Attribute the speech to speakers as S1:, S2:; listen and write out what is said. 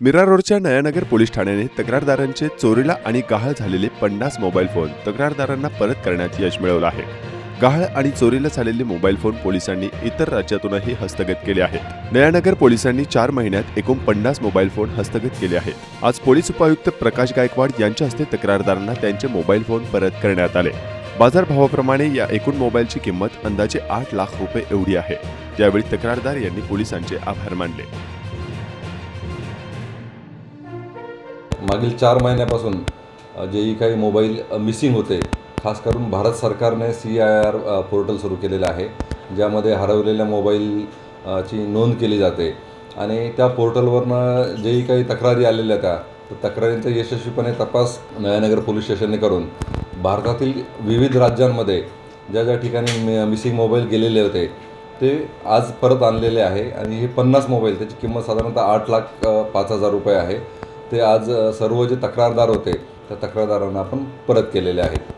S1: मिरा रोडच्या नयानगर पोलीस ठाण्याने तक्रारदारांचे चोरीला आणि गहाळ झालेले पन्नास मोबाईल फोन तक्रारदारांना परत करण्यात यश मिळवलं आहे. गहाळ आणि चोरीला झालेले मोबाईल फोन पोलिसांनी इतर राज्यातूनही हस्तगत केले आहेत. नयानगर पोलिसांनी चार महिन्यात एकूण पन्नास मोबाईल फोन हस्तगत केले आहेत. आज पोलीस उपायुक्त प्रकाश गायकवाड यांच्या हस्ते तक्रारदारांना त्यांचे मोबाईल फोन परत करण्यात आले. बाजारभावाप्रमाणे या एकूण मोबाईलची किंमत अंदाजे आठ लाख रुपये एवढी आहे. यावेळी तक्रारदार यांनी पोलिसांचे आभार मानले.
S2: मागील चार महिन्यापासून जेही काही मोबाईल मिसिंग होते खास करून भारत सरकारने सी आय आर पोर्टल सुरू केलेलं आहे ज्यामध्ये हरवलेल्या मोबाईल ची नोंद केली जाते. आणि त्या पोर्टलवरनं जेही काही तक्रारी आलेल्या त्या तर तक्रारींचा यशस्वीपणे तपास नयानगर पोलीस स्टेशनने करून भारतातील विविध राज्यांमध्ये ज्या ज्या ठिकाणी मि मिसिंग मोबाईल गेलेले होते ते आज परत आणलेले आहे. आणि हे पन्नास मोबाईल त्याची किंमत साधारणतः आठ लाख पाच हजार रुपये आहे. ते आज सर्व जे तक्रारदार होते त्या तक्रारदारांना आपण परत केलेले आहेत.